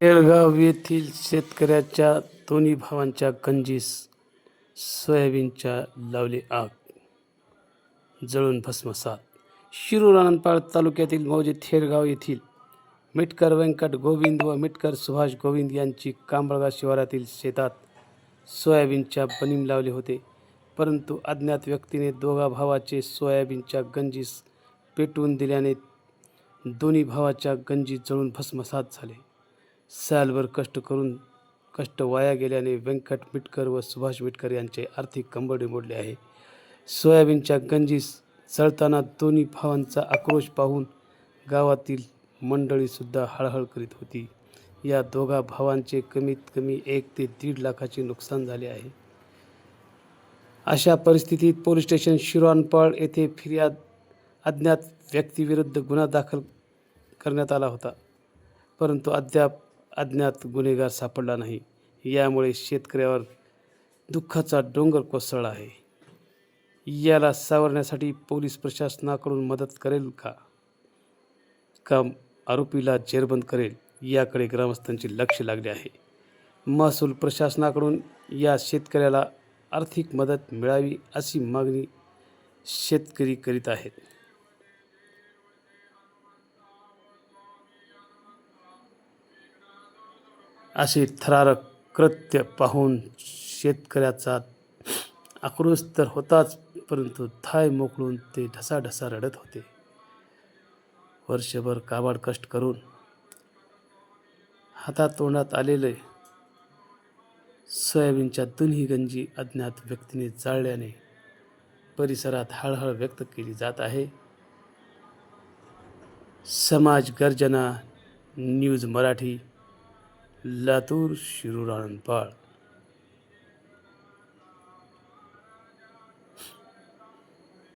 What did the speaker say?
केळगाव येथील शेतकऱ्याच्या दोन्ही भावांच्या गंजीस सोयाबीनच्या लावली आग. जळून भस्मसात. शिरूर आनंदपाळ तालुक्यातील मौजे थेरगाव येथील मिटकर व्यंकट गोविंद व मिटकर सुभाष गोविंद यांची कांबळगा शिवारातील शेतात सोयाबीनच्या बनीम लावले होते. परंतु अज्ञात व्यक्तीने दोघा भावाचे सोयाबीनच्या गंजीस पेटवून दिल्याने दोन्ही भावाच्या गंजी जळून भस्मसात झाले. सालभर कष्ट करून कष्ट वाया गेल्याने व्यंकट मिटकर व सुभाष मिटकर यांचे आर्थिक कंबरडे मोडले आहे. सोयाबीनच्या गंजीस चढताना दोन्ही भावांचा आक्रोश पाहून गावातील मंडळीसुद्धा हळहळ करीत होती. या दोघा भावांचे कमीत कमी एक ते दीड लाखाचे नुकसान झाले आहे. अशा परिस्थितीत पोलीस स्टेशन शिरोणपाळ येथे फिर्याद अज्ञात व्यक्तीविरुद्ध गुन्हा दाखल करण्यात आला होता. परंतु अद्याप अज्ञात गुन्हेगार सापडला नाही. यामुळे शेतकऱ्यावर दुःखाचा डोंगर कोसळला आहे. याला सावरण्यासाठी पोलीस प्रशासनाकडून मदत करेल का? काम आरोपीला जेरबंद करेल? याकडे ग्रामस्थांचे लक्ष लागले आहे. महसूल प्रशासनाकडून या शेतकऱ्याला आर्थिक मदत मिळावी अशी मागणी शेतकरी करीत आहेत. असे थरारक कृत्य पाहून शेतकऱ्याचा आक्रोश तर होताच परंतु थाय मोकळून ते ढसाढसा रडत होते. वर्षभर काबाड कष्ट करून हातातोंडात आलेले सोयाबीनच्या दोन्ही गंजी अज्ञात व्यक्तीने जाळल्याने परिसरात हळहळ व्यक्त केली जात आहे. समाज गर्जना न्यूज मराठी लातूर शिरूर आनंदपाळ